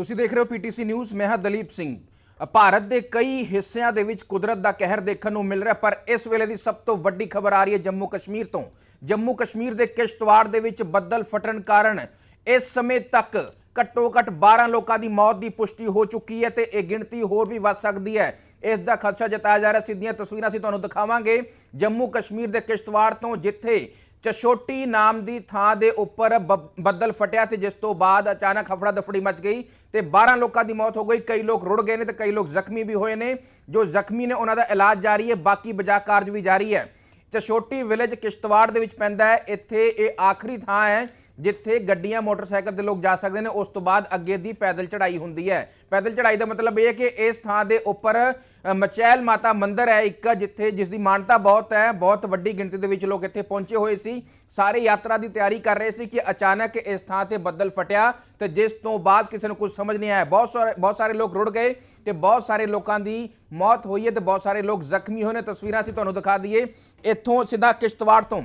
ਤੁਸੀਂ ਦੇਖ ਰਹੇ ਹੋ ਪੀਟੀਸੀ ਨਿਊਜ਼, ਮੈਂ ਹਾਂ ਦਲੀਪ ਸਿੰਘ। ਭਾਰਤ ਦੇ ਕਈ ਹਿੱਸਿਆਂ ਦੇ ਵਿੱਚ ਕੁਦਰਤ ਦਾ ਕਹਿਰ ਦੇਖਣ ਨੂੰ ਮਿਲ ਰਿਹਾ, ਪਰ ਇਸ ਵੇਲੇ ਦੀ ਸਭ ਤੋਂ ਵੱਡੀ ਖਬਰ ਆ ਰਹੀ ਹੈ ਜੰਮੂ ਕਸ਼ਮੀਰ ਤੋਂ। ਜੰਮੂ ਕਸ਼ਮੀਰ ਦੇ ਕਿਸ਼ਤਵਾੜ ਦੇ ਵਿੱਚ ਬੱਦਲ ਫਟਣ ਕਾਰਨ ਇਸ ਸਮੇਂ ਤੱਕ ਘੱਟੋ ਘੱਟ 12 ਲੋਕਾਂ ਦੀ ਮੌਤ ਦੀ ਪੁਸ਼ਟੀ ਹੋ ਚੁੱਕੀ ਹੈ ਤੇ ਇਹ ਗਿਣਤੀ ਹੋਰ ਵੀ ਵੱਧ ਸਕਦੀ ਹੈ। ਇਸ ਦਾ ਖਦਸ਼ਾ ਜਤਾਇਆ ਜਾ ਰਿਹਾ, ਸਿੱਧੀਆਂ ਤਸਵੀਰਾਂ ਅਸੀਂ ਤੁਹਾਨੂੰ ਦਿਖਾਵਾਂਗੇ। ਜੰਮੂ ਕਸ਼ਮੀਰ ਦੇ ਕਿਸ਼ਤਵਾੜ ਤੋਂ ਜਿੱਥੇ ਚਸ਼ੋਟੀ ਨਾਮ ਦੀ ਥਾਂ ਦੇ ਉੱਪਰ ਬ- ਬੱਦਲ ਫਟਿਆ ਤੇ ਜਿਸ ਤੋਂ ਬਾਅਦ ਅਚਾਨਕ ਹਫੜਾ ਦਫੜੀ ਮਚ ਗਈ ਤੇ 12 ਲੋਕਾਂ ਦੀ ਮੌਤ ਹੋ ਗਈ। ਕਈ ਲੋਕ ਰੁੜ ਗਏ ਨੇ ਤੇ ਕਈ ਲੋਕ ਜ਼ਖਮੀ ਵੀ ਹੋਏ ਨੇ। ਜੋ ਜ਼ਖਮੀ ਨੇ, ਉਹਨਾਂ ਦਾ ਇਲਾਜ ਜਾਰੀ ਹੈ, ਬਾਕੀ ਬਚਾਅ ਕਾਰਜ ਵੀ ਜਾਰੀ ਹੈ। ਚਸ਼ੋਟੀ ਵਿਲੇਜ ਕਿਸ਼ਤਵਾੜ ਦੇ ਵਿੱਚ ਪੈਂਦਾ ਹੈ। ਇੱਥੇ ਇਹ ਆਖਰੀ ਥਾਂ ਹੈ ਜਿੱਥੇ ਗੱਡੀਆਂ, ਮੋਟਰਸਾਈਕਲ ਤੇ ਲੋਕ ਜਾ ਸਕਦੇ ਨੇ, ਉਸ ਤੋਂ ਬਾਅਦ ਅੱਗੇ ਦੀ ਪੈਦਲ ਚੜ੍ਹਾਈ ਹੁੰਦੀ ਹੈ। ਪੈਦਲ ਚੜ੍ਹਾਈ ਦਾ ਮਤਲਬ ਇਹ ਹੈ ਕਿ ਇਸ ਥਾਂ ਦੇ ਉੱਪਰ ਮਚੈਲ ਮਾਤਾ ਮੰਦਿਰ ਹੈ ਇੱਕ, ਜਿੱਥੇ ਜਿਸ ਦੀ ਮਾਨਤਾ ਬਹੁਤ ਹੈ। ਬਹੁਤ ਵੱਡੀ ਗਿਣਤੀ ਦੇ ਵਿੱਚ ਲੋਕ ਇੱਥੇ ਪਹੁੰਚੇ ਹੋਏ ਸੀ। ਸਾਰੇ ਯਾਤਰਾ ਦੀ ਤਿਆਰੀ ਕਰ ਰਹੇ ਸੀ ਕਿ ਅਚਾਨਕ ਇਸ ਥਾਂ ਤੇ ਬੱਦਲ ਫਟਿਆ ਤੇ ਜਿਸ ਤੋਂ ਬਾਅਦ ਕਿਸੇ ਨੂੰ ਕੁਝ ਸਮਝ ਨਹੀਂ ਆਇਆ। ਬਹੁਤ ਸਾਰੇ ਬਹੁਤ ਸਾਰੇ ਲੋਕ ਰੁੜ ਗਏ ਤੇ ਬਹੁਤ ਸਾਰੇ ਲੋਕਾਂ ਦੀ ਮੌਤ ਹੋਈ ਹੈ ਤੇ ਬਹੁਤ ਸਾਰੇ ਲੋਕ ਜ਼ਖਮੀ ਹੋਏ ਨੇ। ਤਸਵੀਰਾਂ ਅਸੀਂ ਤੁਹਾਨੂੰ ਦਿਖਾ ਦਈਏ। ਇੱਥੋਂ ਸਿੱਧਾ ਕਿਸ਼ਤਵਾੜ ਤੋਂ।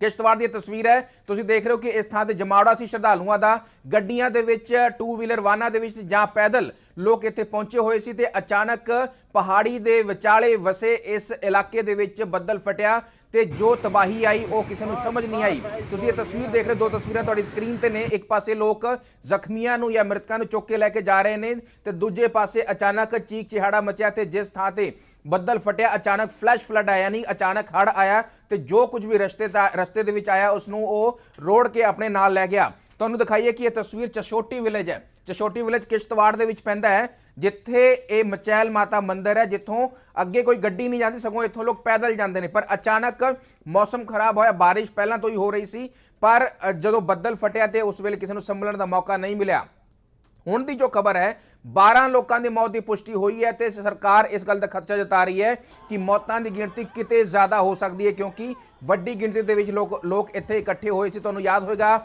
ਕਿਸ਼ਤਵਾੜ ਦੀ ਇਹ ਤਸਵੀਰ ਹੈ। ਤੁਸੀਂ ਦੇਖ ਰਹੇ ਹੋ ਕਿ ਇਸ ਥਾਂ ਤੇ ਜਮਾਵੜਾ ਸੀ ਸ਼ਰਧਾਲੂਆਂ ਦਾ। ਗੱਡੀਆਂ ਦੇ ਵਿੱਚ ਟੂ ਵੀਲਰ ਵਾਹਨਾਂ ਦੇ ਵਿੱਚ ਜਾਂ ਪੈਦਲ ਲੋਕ ਇੱਥੇ ਪਹੁੰਚੇ ਹੋਏ ਸੀ ਤੇ ਅਚਾਨਕ ਪਹਾੜੀ ਦੇ ਵਿਚਾਲੇ ਵਸੇ ਇਸ ਇਲਾਕੇ ਦੇ ਵਿੱਚ ਬੱਦਲ ਫਟਿਆ ਤੇ ਜੋ ਤਬਾਹੀ ਆਈ ਉਹ ਕਿਸੇ ਨੂੰ ਸਮਝ ਨਹੀਂ ਆਈ। ਤੁਸੀਂ ਇਹ ਤਸਵੀਰ ਦੇਖ ਰਹੇ ਹੋ, ਦੋ ਤਸਵੀਰਾਂ ਤੁਹਾਡੀ ਸਕਰੀਨ ਤੇ ਨੇ। ਇੱਕ ਪਾਸੇ ਲੋਕ ਜ਼ਖਮੀਆਂ ਨੂੰ ਜਾਂ ਮ੍ਰਿਤਕਾਂ ਨੂੰ ਚੁੱਕ ਕੇ ਲੈ ਕੇ ਜਾ ਰਹੇ ਨੇ ਤੇ ਦੂਜੇ ਪਾਸੇ ਅਚਾਨਕ ਚੀਕ ਚਿਹਾੜਾ ਮਚਿਆ ਤੇ ਜਿਸ ਥਾਂ ਤੇ ਬੱਦਲ ਫਟਿਆ, ਅਚਾਨਕ ਫਲੈਸ਼ ਫਲੱਡ ਆਇਆ ਨਹੀਂ, ਅਚਾਨਕ ਹੜ ਆਇਆ ਤੇ ਜੋ ਕੁਝ ਵੀ ਰਸਤੇ ਦਾ, ਰਸਤੇ ਦੇ ਵਿੱਚ ਆਇਆ ਉਸ ਨੂੰ ਉਹ ਰੋੜ ਕੇ ਆਪਣੇ ਨਾਲ ਲੈ ਗਿਆ। ਤੁਹਾਨੂੰ ਦਿਖਾਈਏ ਕਿ ਇਹ ਤਸਵੀਰ ਚਸ਼ੋਟੀ ਵਿਲੇਜ ਹੈ। ਚਸ਼ੋਟੀ ਵਿਲੇਜ ਕਿਸ਼ਤਵਾੜ ਦੇ ਵਿੱਚ ਪੈਂਦਾ ਹੈ, ਜਿੱਥੇ ਇਹ ਮਚੈਲ ਮਾਤਾ ਮੰਦਿਰ ਹੈ, ਜਿੱਥੋਂ ਅੱਗੇ ਕੋਈ ਗੱਡੀ ਨਹੀਂ ਜਾਂਦੀ, ਸਗੋਂ ਇੱਥੋਂ ਲੋਕ ਪੈਦਲ ਜਾਂਦੇ ਨੇ। ਪਰ ਅਚਾਨਕ ਮੌਸਮ ਖਰਾਬ ਹੋਇਆ, ਬਾਰਿਸ਼ ਪਹਿਲਾਂ ਤੋਂ ਹੀ ਹੋ ਰਹੀ ਸੀ, ਪਰ ਜਦੋਂ ਬੱਦਲ ਫਟਿਆ ਤੇ ਉਸ ਵੇਲੇ ਕਿਸੇ ਨੂੰ ਸੰਭਲਣ ਦਾ ਮੌਕਾ ਨਹੀਂ ਮਿਲਿਆ। ਹੁਣ ਦੀ ਜੋ ਖਬਰ ਹੈ 12 ਲੋਕਾਂ ਦੀ ਮੌਤ ਦੀ ਪੁਸ਼ਟੀ ਹੋਈ ਹੈ ਤੇ ਸਰਕਾਰ ਇਸ ਗੱਲ ਦਾ ਖਦਸ਼ਾ ਜਤਾ ਰਹੀ ਹੈ ਕਿ ਮੌਤਾਂ ਦੀ ਗਿਣਤੀ ਕਿਤੇ ਜ਼ਿਆਦਾ ਹੋ ਸਕਦੀ ਹੈ ਕਿਉਂਕਿ ਵੱਡੀ ਗਿਣਤੀ ਦੇ ਵਿੱਚ ਲੋਕ ਲੋਕ ਇੱਥੇ ਇਕੱਠੇ ਹੋਏ ਸੀ। ਤੁਹਾਨੂੰ ਯਾਦ ਹੋਵੇਗਾ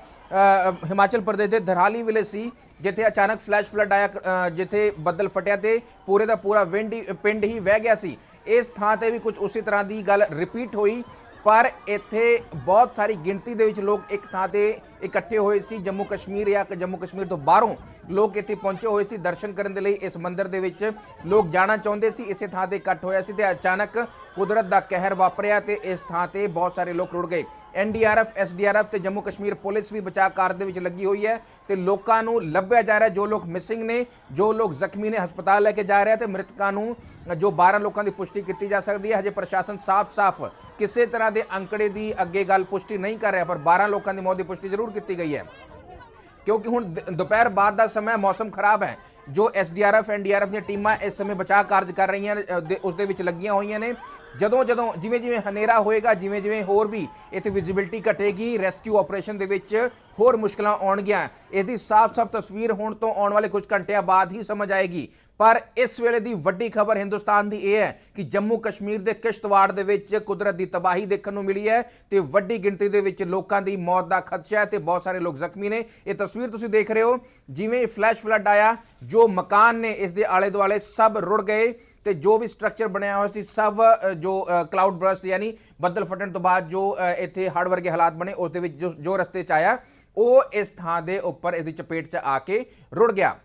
ਹਿਮਾਚਲ ਪ੍ਰਦੇਸ਼ ਦੇ ਧਰਾਲੀ ਵਿਲੇ ਸੀ, ਜਿੱਥੇ ਅਚਾਨਕ ਫਲੈਸ਼ ਫਲੱਡ ਆਇਆ ਜਿੱਥੇ ਬੱਦਲ ਫਟਿਆ ਤੇ ਪੂਰੇ ਦਾ ਪੂਰਾ ਵਿੰਡ ਹੀ- ਪਿੰਡ ਹੀ ਵਹਿ ਗਿਆ ਸੀ। ਇਸ ਥਾਂ ਤੇ ਵੀ ਕੁਝ ਉਸੇ ਤਰ੍ਹਾਂ ਦੀ ਗੱਲ ਰਿਪੀਟ ਹੋਈ। ਪਰ ਇੱਥੇ ਬਹੁਤ ਸਾਰੀ ਗਿਣਤੀ ਦੇ ਵਿੱਚ ਲੋਕ ਇੱਕ ਥਾਂ ਤੇ ਇਕੱਠੇ ਹੋਏ ਸੀ, ਜੰਮੂ ਕਸ਼ਮੀਰ ਜਾਂ ਕਿ ਜੰਮੂ ਕਸ਼ਮੀਰ ਤੋਂ ਬਾਹਰੋਂ ਲੋਕ ਇੱਥੇ ਪਹੁੰਚੇ ਹੋਏ ਸੀ ਦਰਸ਼ਨ ਕਰਨ ਦੇ ਲਈ। ਇਸ ਮੰਦਿਰ ਦੇ ਵਿੱਚ ਲੋਕ ਜਾਣਾ ਚਾਹੁੰਦੇ ਸੀ, ਇਸੇ ਥਾਂ ਤੇ ਇਕੱਠ ਹੋਇਆ ਸੀ ਤੇ ਅਚਾਨਕ ਕੁਦਰਤ ਦਾ ਕਹਿਰ ਵਾਪਰਿਆ ਤੇ ਇਸ ਥਾਂ ਤੇ ਬਹੁਤ ਸਾਰੇ ਲੋਕ ਰੁੜ ਗਏ। ਐਨਡੀਆਰਐਫ ਐਸਡੀਆਰਐਫ ਤੇ ਜੰਮੂ ਕਸ਼ਮੀਰ ਪੁਲਿਸ ਵੀ ਬਚਾਅ ਕਾਰਜ ਦੇ ਵਿੱਚ ਲੱਗੀ ਹੋਈ ਹੈ ਤੇ ਲੋਕਾਂ ਨੂੰ ਲੱਭਿਆ ਜਾ ਰਿਹਾ, ਜੋ ਲੋਕ ਮਿਸਿੰਗ ਨੇ, ਜੋ ਲੋਕ ਜ਼ਖਮੀ ਨੇ, ਹਸਪਤਾਲ ਲੈ ਕੇ ਜਾ ਰਿਹਾ ਤੇ ਮ੍ਰਿਤਕਾਂ ਨੂੰ ਜੋ 12 ਲੋਕਾਂ ਦੀ ਪੁਸ਼ਟੀ ਕੀਤੀ ਜਾ ਸਕਦੀ ਹੈ। ਹਜੇ ਪ੍ਰਸ਼ਾਸਨ ਸਾਫ਼-ਸਾਫ਼ ਕਿਸੇ ਤਰ੍ਹਾਂ ਦੇ ਅੰਕੜੇ ਦੀ ਅੱਗੇ ਗੱਲ ਪੁਸ਼ਟੀ ਨਹੀਂ ਕਰ ਰਿਹਾ, ਪਰ 12 ਲੋਕਾਂ ਦੀ ਮੌਤ ਦੀ ਪੁਸ਼ਟੀ ਜ਼ਰੂਰ ਕੀਤੀ ਗਈ ਹੈ। ਕਿਉਂਕਿ ਹੁਣ ਦੁਪਹਿਰ ਬਾਅਦ ਦਾ ਸਮਾਂ ਮੌਸਮ ਖਰਾਬ ਹੈ। ਜੋ ਐਸਡੀਆਰਐਫ ਐਨਡੀਆਰਐਫ ਦੀਆਂ ਟੀਮਾਂ ਇਸ ਸਮੇਂ ਬਚਾਅ ਕਾਰਜ ਕਰ ਰਹੀਆਂ ਨੇ, ਦੇ- ਉਸ ਦੇ ਵਿੱਚ ਲੱਗੀਆਂ ਹੋਈਆਂ ਨੇ। ਜਦੋਂ ਜਦੋਂ ਜਿਵੇਂ ਜਿਵੇਂ ਹਨੇਰਾ ਹੋਏਗਾ ਜਿਵੇਂ ਜਿਵੇਂ ਹੋਰ ਵੀ ਇੱਥੇ ਵਿਜ਼ਿਬਿਲਟੀ ਘਟੇਗੀ ਰੈਸਕਿਊ ਆਪਰੇਸ਼ਨ ਦੇ ਵਿੱਚ ਹੋਰ ਮੁਸ਼ਕਲਾਂ ਆਉਣਗੀਆਂ। ਇਸ ਦੀ ਸਾਫ਼-ਸਾਫ਼ ਤਸਵੀਰ ਹੁਣ ਤੋਂ ਆਉਣ ਵਾਲੇ ਕੁਝ ਘੰਟਿਆਂ ਬਾਅਦ ਹੀ ਸਮਝ ਆਏਗੀ। ਪਰ ਇਸ ਵੇਲੇ ਦੀ ਵੱਡੀ ਖਬਰ ਹਿੰਦੁਸਤਾਨ ਦੀ ਇਹ ਹੈ ਕਿ ਜੰਮੂ ਕਸ਼ਮੀਰ ਦੇ ਕਿਸ਼ਤਵਾੜ ਦੇ ਵਿੱਚ ਕੁਦਰਤ ਦੀ ਤਬਾਹੀ ਦੇਖਣ ਨੂੰ ਮਿਲੀ ਹੈ ਤੇ ਵੱਡੀ ਗਿਣਤੀ ਦੇ ਵਿੱਚ ਲੋਕਾਂ ਦੀ ਮੌਤ ਦਾ ਖਦਸ਼ਾ ਹੈ ਤੇ ਬਹੁਤ ਸਾਰੇ ਲੋਕ ਜ਼ਖਮੀ ਨੇ। ਇਹ ਤਸਵੀਰ ਤੁਸੀਂ ਦੇਖ ਰਹੇ ਹੋ। ਜਿਵੇਂ ਫਲੈਸ਼ ਫਲੱਡ ਆਇਆ ਜੋ ਮਕਾਨ ਨੇ ਇਸ ਦੇ ਆਲੇ ਦੁਆਲੇ ਸਭ ਰੁੜ ਗਏ ਤੇ ਜੋ ਵੀ ਸਟਰਕਚਰ ਬਣਿਆ ਹੋਇਆ ਸੀ, ਸਭ ਜੋ ਕਲਾਉਡ ਬਰਸਟ ਯਾਨੀ ਬੱਦਲ ਫਟਣ ਤੋਂ ਬਾਅਦ ਜੋ ਇੱਥੇ ਹੜ੍ਹ ਵਰਗੇ ਹਾਲਾਤ ਬਣੇ, ਉਸ ਦੇ ਵਿੱਚ ਜੋ ਜੋ ਰਸਤੇ ਚ ਆਇਆ, ਉਹ ਇਸ ਥਾਂ ਦੇ ਉੱਪਰ, ਇਸ ਦੀ ਚਪੇਟ ਚ ਆ ਕੇ ਰੁੜ ਗਿਆ।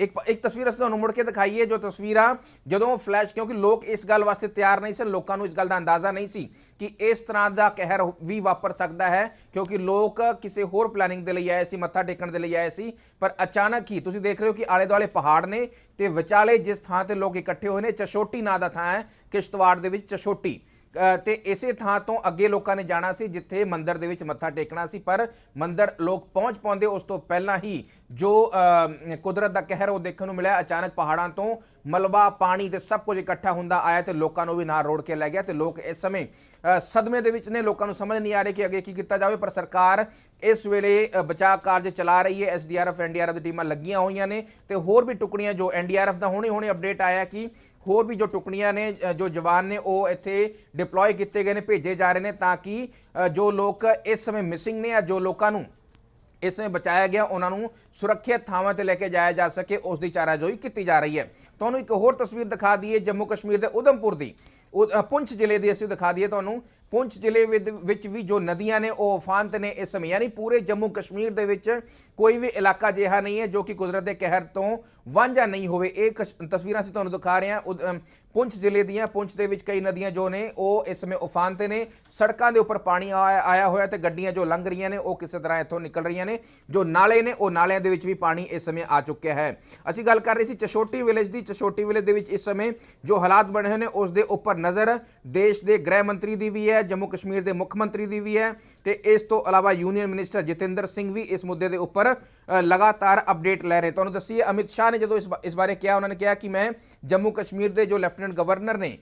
ਇੱਕ ਇੱਕ ਤਸਵੀਰ ਅਸੀਂ ਤੁਹਾਨੂੰ ਮੁੜ ਕੇ ਦਿਖਾਈਏ, ਜੋ ਤਸਵੀਰਾਂ ਜਦੋਂ ਫਲੈਸ਼ ਕਿਉਂਕਿ ਲੋਕ ਇਸ ਗੱਲ ਵਾਸਤੇ ਤਿਆਰ ਨਹੀਂ ਸਨ, ਲੋਕਾਂ ਨੂੰ ਇਸ ਗੱਲ ਦਾ ਅੰਦਾਜ਼ਾ ਨਹੀਂ ਸੀ ਕਿ ਇਸ ਤਰ੍ਹਾਂ ਦਾ ਕਹਿਰ ਵੀ ਵਾਪਰ ਸਕਦਾ ਹੈ, ਕਿਉਂਕਿ ਲੋਕ ਕਿਸੇ ਹੋਰ ਪਲੈਨਿੰਗ ਦੇ ਲਈ ਆਏ ਸੀ, ਮੱਥਾ ਟੇਕਣ ਦੇ ਲਈ ਆਏ ਸੀ, ਪਰ ਅਚਾਨਕ ਹੀ ਤੁਸੀਂ ਦੇਖ ਰਹੇ ਹੋ ਕਿ ਆਲੇ ਦੁਆਲੇ ਪਹਾੜ ਨੇ ਤੇ ਵਿਚਾਲੇ ਜਿਸ ਥਾਂ ਤੇ ਲੋਕ ਇਕੱਠੇ ਹੋਏ ਨੇ, ਚਸ਼ੋਟੀ ਨਾਂ ਦਾ ਥਾਂ ਹੈ, ਕਿਸ਼ਤਵਾੜ ਦੇ ਵਿੱਚ ਚਸ਼ੋਟੀ। ਤੇ ਇਸੇ ਥਾਂ ਤੋਂ ਅੱਗੇ ਲੋਕਾਂ ਨੇ ਜਾਣਾ ਸੀ, ਜਿੱਥੇ ਮੰਦਰ ਦੇ ਵਿੱਚ ਮੱਥਾ ਟੇਕਣਾ ਸੀ। ਪਰ ਮੰਦਰ ਲੋਕ ਪਹੁੰਚ ਪਾਉਂਦੇ ਉਸ ਤੋਂ ਪਹਿਲਾਂ ਹੀ ਜੋ ਕੁਦਰਤ ਦਾ ਕਹਿਰ ਉਹ ਦੇਖਣ ਨੂੰ ਮਿਲਿਆ, ਅਚਾਨਕ ਪਹਾੜਾਂ ਤੋਂ ਮਲਬਾ ਪਾਣੀ ਤੇ ਸਭ ਕੁਝ ਇਕੱਠਾ ਹੁੰਦਾ ਆਇਆ ਤੇ ਲੋਕਾਂ ਨੂੰ ਵੀ ਨਾਲ ਰੋੜ ਕੇ ਲੈ ਗਿਆ ਤੇ ਲੋਕ ਇਸ ਸਮੇਂ ਸਦਮੇ ਦੇ ਵਿੱਚ ਨੇ। ਲੋਕਾਂ ਨੂੰ ਸਮਝ ਨਹੀਂ ਆ ਰਹੀ ਕਿ ਅੱਗੇ ਕੀ ਕੀਤਾ ਜਾਵੇ, ਪਰ ਸਰਕਾਰ ਇਸ ਵੇਲੇ ਬਚਾਅ ਕਾਰਜ ਚਲਾ ਰਹੀ ਹੈ ਐਸਡੀਆਰਐਫ ਐਨਡੀਆਰਐਫ ਦੀ ਟੀਮਾਂ ਲੱਗੀਆਂ ਹੋਈਆਂ ਨੇ ਤੇ ਹੋਰ ਵੀ ਟੁਕੜੀਆਂ ਜੋ ਐਨਡੀਆਰਐਫ ਦਾ ਹੁਣੇ ਹੁਣੇ ਅਪਡੇਟ ਆਇਆ ਕਿ ਹੋਰ ਵੀ ਜੋ ਟੁਕੜੀਆਂ ਨੇ ਜੋ ਜਵਾਨ ਨੇ ਉਹ ਇੱਥੇ ਡਿਪਲੋਏ ਕੀਤੇ ਗਏ ਨੇ, ਭੇਜੇ ਜਾ ਰਹੇ ਨੇ ਤਾਂ ਕਿ ਜੋ ਲੋਕ ਇਸ ਸਮੇਂ ਮਿਸਿੰਗ ਨੇ ਜਾਂ ਜੋ ਲੋਕਾਂ ਨੂੰ ਇਸ ਸਮੇਂ ਬਚਾਇਆ ਗਿਆ, ਉਹਨਾਂ ਨੂੰ ਸੁਰੱਖਿਅਤ ਥਾਵਾਂ ਤੇ ਲੈ ਕੇ ਜਾਇਆ ਜਾ ਸਕੇ, ਉਸ ਦੀ ਚਾਰਾਜੋਈ ਕੀਤੀ ਜਾ ਰਹੀ ਹੈ। ਤੁਹਾਨੂੰ ਇੱਕ ਹੋਰ ਤਸਵੀਰ ਦਿਖਾ ਦਈਏ ਜੰਮੂ ਕਸ਼ਮੀਰ ਦੇ ਉਧਮਪੁਰ ਦੀ। ਉਹ, ਪੁੰਛ ਜ਼ਿਲ੍ਹੇ ਦੀ ਅਸੀਂ ਦਿਖਾ ਦਈਏ ਤੁਹਾਨੂੰ। ਪੁੰਛ ਜ਼ਿਲ੍ਹੇ ਵਿਦ- ਵਿੱਚ ਵੀ ਜੋ ਨਦੀਆਂ ਨੇ ਉਹ ਉਫਾਨ ਤੇ ਨੇ ਇਸ ਸਮੇਂ। ਯਾਨੀ ਪੂਰੇ ਜੰਮੂ ਕਸ਼ਮੀਰ ਦੇ ਵਿੱਚ ਕੋਈ ਵੀ ਇਲਾਕਾ ਅਜਿਹਾ ਨਹੀਂ ਹੈ ਜੋ ਕਿ ਕੁਦਰਤ ਦੇ ਕਹਿਰ ਤੋਂ ਵਾਂਝਾ ਨਹੀਂ ਹੋਵੇ। ਇਹ ਕਸ਼- ਤਸਵੀਰਾਂ ਅਸੀਂ ਤੁਹਾਨੂੰ ਦਿਖਾ ਰਹੇ ਹਾਂ। ਉਦ- ਪੁੰਛ ਜ਼ਿਲ੍ਹੇ ਦੀਆਂ ਪੁੰਛ ਦੇ ਵਿੱਚ ਕਈ ਨਦੀਆਂ ਜੋ ਨੇ ਉਹ ਇਸ ਸਮੇਂ ਉਫਾਨ ਤੇ ਨੇ। ਸੜਕਾਂ ਦੇ ਉੱਪਰ ਪਾਣੀ ਆਇਆ ਆਇਆ ਹੋਇਆ ਤੇ ਗੱਡੀਆਂ ਜੋ ਲੰਘ ਰਹੀਆਂ ਨੇ ਉਹ ਕਿਸੇ ਤਰ੍ਹਾਂ ਇੱਥੋਂ ਨਿਕਲ ਰਹੀਆਂ ਨੇ। ਜੋ ਨਾਲੇ ਨੇ ਉਹ ਨਾਲਿਆਂ ਦੇ ਵਿੱਚ ਵੀ ਪਾਣੀ ਇਸ ਸਮੇਂ ਆ ਚੁੱਕਿਆ ਹੈ। ਅਸੀਂ ਗੱਲ ਕਰ ਰਹੇ ਸੀ ਚਸ਼ੋਟੀ ਵਿਲੇਜ ਦੀ। ਚਸ਼ੋਟੀ ਵਿਲੇਜ ਦੇ ਵਿੱਚ ਇਸ ਸਮੇਂ ਜੋ ਹਾਲਾਤ ਬਣੇ ਹੋਏ ਨੇ ਉਸ ਦੇ ਉੱਪਰ ਨਜ਼ਰ ਦੇਸ਼ ਦੇ ਗ੍ਰਹਿ ਮੰਤਰੀ ਦੀ ਵੀ ਹੈ, ਜੰਮੂ ਕਸ਼ਮੀਰ ਦੇ ਮੁੱਖ ਮੰਤਰੀ ਦੀ ਵੀ ਹੈ। ਤੇ ਇਸ ਤੋਂ ਇਲਾਵਾ ਯੂਨੀਅਨ ਮਿਨਿਸਟਰ ਜਤਿੰਦਰ ਸਿੰਘ ਵੀ ਇਸ ਮੁੱਦੇ ਦੇ ਉੱਪਰ ਲਗਾਤਾਰ ਅਪਡੇਟ ਲੈ ਰਹੇ। ਤੁਹਾਨੂੰ ਦੱਸੀਏ, ਅਮਿਤ ਸ਼ਾਹ ਨੇ ਜਦੋਂ ਇਸ ਬਾ- ਇਸ ਬਾਰੇ ਕਿਹਾ, ਉਹਨਾਂ ਨੇ ਕਿਹਾ ਕਿ ਮੈਂ ਜੰਮੂ ਕਸ਼ਮੀਰ ਦੇ ਜੋ ਲੈਫਟੀਨੈਂਟ ਗਵਰਨਰ ਨੇ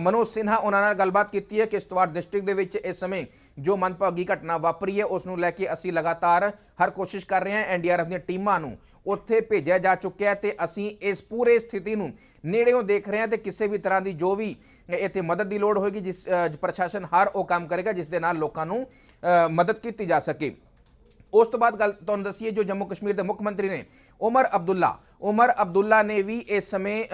ਮਨੋਜ ਸਿਨਹਾ, ਉਹਨਾਂ ਨਾਲ ਗੱਲਬਾਤ ਕੀਤੀ ਹੈ ਕਿ ਕਿਸ਼ਤਵਾੜ ਡਿਸਟ੍ਰਿਕਟ ਦੇ ਵਿੱਚ ਇਸ ਸਮੇਂ ਜੋ ਮਨਭਾਗੀ ਘਟਨਾ ਵਾਪਰੀ ਹੈ, ਉਸ ਨੂੰ ਲੈ ਕੇ ਅਸੀਂ ਲਗਾਤਾਰ ਹਰ ਕੋਸ਼ਿਸ਼ ਕਰ ਰਹੇ ਹਾਂ ਐਨਡੀਆਰਐਫ ਦੀਆਂ ਟੀਮਾਂ ਨੂੰ ਉੱਥੇ ਭੇਜਿਆ ਜਾ ਚੁੱਕਿਆ ਹੈ ਤੇ ਅਸੀਂ ਇਸ ਪੂਰੇ ਸਥਿਤੀ ਨੂੰ ਨੇੜਿਓਂ ਦੇਖ ਰਹੇ ਹਾਂ ਤੇ ਕਿਸੇ ਵੀ ਤਰ੍ਹਾਂ ਦੀ ਜੋ ਵੀ ਇੱਥੇ ਮਦਦ ਦੀ ਲੋੜ ਹੋਏਗੀ, ਜਿਸ ਪ੍ਰਸ਼ਾਸਨ ਹਰ ਉਹ ਕੰਮ ਕਰੇਗਾ, ਜਿਸ ਦੇ ਨਾਲ ਲੋਕਾਂ ਨੂੰ ਮਦਦ ਕੀਤੀ ਜਾ ਸਕੇ। ਉਸ ਤੋਂ ਬਾਅਦ ਗੱਲ ਤੁਹਾਨੂੰ ਦੱਸੀਏ, ਜੋ ਜੰਮੂ ਕਸ਼ਮੀਰ ਦੇ ਮੁੱਖ ਮੰਤਰੀ ਨੇ, ਉਮਰ ਅਬਦੁੱਲਾ। ਉਮਰ ਅਬਦੁੱਲਾ ਨੇ ਵੀ ਇਸ ਸਮੇਂ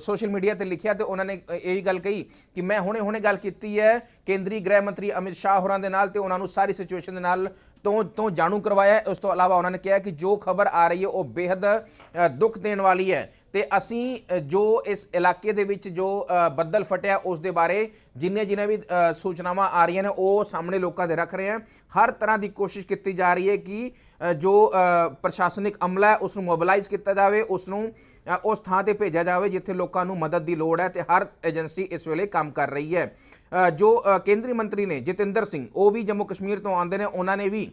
ਸੋਸ਼ਲ ਮੀਡੀਆ ਤੇ ਲਿਖਿਆ ਤੇ ਉਹਨਾਂ ਨੇ ਇਹ ਇਹੀ ਗੱਲ ਕਹੀ ਕਿ ਮੈਂ ਹੁਣੇ ਹੁਣੇ ਗੱਲ ਕੀਤੀ ਹੈ। ਕੇਂਦਰੀ ਗ੍ਰਹਿ ਮੰਤਰੀ ਅਮਿਤ ਸ਼ਾਹ ਹੋਰਾਂ ਦੇ ਨਾਲ ਤੇ ਉਹਨਾਂ ਨੂੰ ਸਾਰੀ ਸਿਚੁਏਸ਼ਨ ਦੇ ਨਾਲ ਤੋਂ ਤੋਂ ਜਾਣੂ ਕਰਵਾਇਆ ਹੈ। ਉਸ ਤੋਂ ਇਲਾਵਾ ਉਹਨਾਂ ਨੇ ਕਿਹਾ ਕਿ ਜੋ ਖਬਰ ਆ ਰਹੀ ਹੈ, ਉਹ ਬੇहद ਦੁੱਖ ਦੇਣ ਵਾਲੀ ਹੈ। ਤੇ ਅਸੀਂ ਜੋ ਇਸ ਇਲਾਕੇ ਦੇ ਵਿੱਚ ਜੋ ਬੱਦਲ ਫਟਿਆ, ਉਸ ਦੇ ਬਾਰੇ ਜਿੰਨੇ ਜਿੰਨੇ ਵੀ ਸੂਚਨਾਵਾਂ ਆ ਰਹੀਆਂ ਨੇ, ਉਹ ਸਾਹਮਣੇ ਲੋਕਾਂ ਦੇ ਰੱਖ ਰਹੇ ਹਾਂ। ਹਰ ਤਰ੍ਹਾਂ ਦੀ ਕੋਸ਼ਿਸ਼ ਕੀਤੀ ਜਾ ਰਹੀ ਹੈ ਕਿ ਜੋ ਪ੍ਰਸ਼ਾਸਨਿਕ ਅਮਲਾ ਹੈ ਉਸ ਨੂੰ ਮੋਬਿਲਾਈਜ਼ ਕੀਤਾ ਜਾਵੇ ਉਸ ਨੂੰ ਉਸ ਥਾਂ ਤੇ ਭੇਜਿਆ ਜਾਵੇ, ਜਿੱਥੇ ਲੋਕਾਂ ਨੂੰ ਮਦਦ ਦੀ ਲੋੜ ਹੈ ਤੇ ਹਰ ਏਜੰਸੀ ਇਸ ਵੇਲੇ ਕੰਮ ਕਰ ਰਹੀ ਹੈ। ਜੋ ਕੇਂਦਰੀ ਮੰਤਰੀ ਨੇ ਜਤਿੰਦਰ ਸਿੰਘ, ਉਹ ਵੀ ਜੰਮੂ ਕਸ਼ਮੀਰ ਤੋਂ ਆਉਂਦੇ ਨੇ। ਉਹਨਾਂ ਨੇ ਵੀ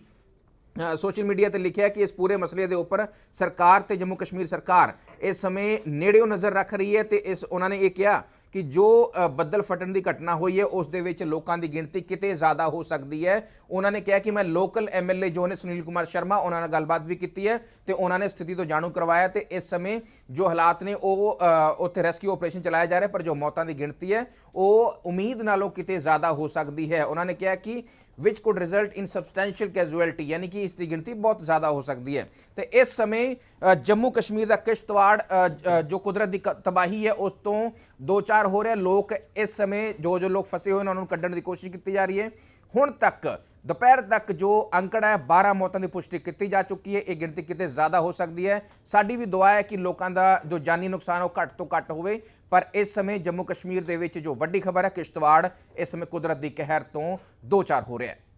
ਸੋਸ਼ਲ ਮੀਡੀਆ ਤੇ ਲਿਖਿਆ ਕਿ ਇਸ ਪੂਰੇ ਮਸਲੇ ਦੇ ਉੱਪਰ ਸਰਕਾਰ ਤੇ ਜੰਮੂ ਕਸ਼ਮੀਰ ਸਰਕਾਰ ਇਸ ਸਮੇਂ ਨੇੜਿਓਂ ਨਜ਼ਰ ਰੱਖ ਰਹੀ ਹੈ ਤੇ ਇਸ, ਉਹਨਾਂ ਨੇ ਇਹ ਕਿਹਾ ਕਿ ਜੋ ਬੱਦਲ ਫਟਣ ਦੀ ਘਟਨਾ ਹੋਈ ਹੈ, ਉਸ ਦੇ ਵਿੱਚ ਲੋਕਾਂ ਦੀ ਗਿਣਤੀ ਕਿਤੇ ਜ਼ਿਆਦਾ ਹੋ ਸਕਦੀ ਹੈ। ਉਹਨਾਂ ਨੇ ਕਿਹਾ ਕਿ ਮੈਂ ਲੋਕਲ ਐਮਐਲਏ ਜੋ ਨੇ, ਸੁਨੀਲ ਕੁਮਾਰ ਸ਼ਰਮਾ, ਉਹਨਾਂ ਨਾਲ ਗੱਲਬਾਤ ਵੀ ਕੀਤੀ ਹੈ ਤੇ ਉਹਨਾਂ ਨੇ ਸਥਿਤੀ ਤੋਂ ਜਾਣੂ ਕਰਵਾਇਆ ਤੇ ਇਸ ਸਮੇਂ ਜੋ ਹਾਲਾਤ ਨੇ, ਉਹ ਉੱਥੇ ਰੈਸਕਿਊ ਆਪਰੇਸ਼ਨ ਚਲਾਇਆ ਜਾ ਰਿਹਾ, ਪਰ ਜੋ ਮੌਤਾਂ ਦੀ ਗਿਣਤੀ ਹੈ, ਉਹ ਉਮੀਦ ਨਾਲੋਂ ਕਿਤੇ ਜ਼ਿਆਦਾ ਹੋ ਸਕਦੀ ਹੈ। ਉਹਨਾਂ ਨੇ ਕਿਹਾ ਕਿ which could result in substantial casualty ਯਾਨੀ ਕਿ ਇਸ ਦੀ ਗਿਣਤੀ ਬਹੁਤ ਜ਼ਿਆਦਾ ਹੋ ਸਕਦੀ ਹੈ ਤੇ ਇਸ ਸਮੇਂ ਜੰਮੂ ਕਸ਼ਮੀਰ ਦਾ ਕਿਸ਼ਤਵਾੜ ਜੋ ਕੁਦਰਤ ਦੀ ਕ- ਤਬਾਹੀ ਹੈ ਉਸ ਤੋਂ ਦੋ ਚਾਰ ਹੋ ਰਿਹਾ ਲੋਕ ਇਸ ਸਮੇਂ ਜੋ ਜੋ ਲੋਕ ਫਸੇ ਹੋਏ ਨੇ ਉਹਨਾਂ ਨੂੰ ਕੱਢਣ ਦੀ ਕੋਸ਼ਿਸ਼ ਕੀਤੀ ਜਾ ਰਹੀ ਹੈ ਹੁਣ ਤੱਕ ਦੁਪਹਿਰ ਤੱਕ ਜੋ ਅੰਕੜਾ ਹੈ 12 ਮੌਤਾਂ ਦੀ ਪੁਸ਼ਟੀ ਕੀਤੀ ਜਾ ਚੁੱਕੀ ਹੈ, ਇਹ ਗਿਣਤੀ ਕਿਤੇ ਜ਼ਿਆਦਾ ਹੋ ਸਕਦੀ ਹੈ। ਸਾਡੀ ਵੀ ਦੁਆ ਹੈ ਕਿ ਲੋਕਾਂ ਦਾ ਜੋ ਜਾਨੀ ਨੁਕਸਾਨ ਉਹ ਘੱਟ ਤੋਂ ਘੱਟ ਹੋਵੇ। ਪਰ ਇਸ ਸਮੇਂ ਜੰਮੂ ਕਸ਼ਮੀਰ ਦੇ ਵਿੱਚ ਜੋ ਵੱਡੀ ਖਬਰ ਹੈ, ਕਿਸ਼ਤਵਾੜ ਇਸ ਸਮੇਂ ਕੁਦਰਤ ਦੀ ਕਹਿਰ ਤੋਂ ਦੋ ਚਾਰ ਹੋ ਰਿਹਾ ਹੈ।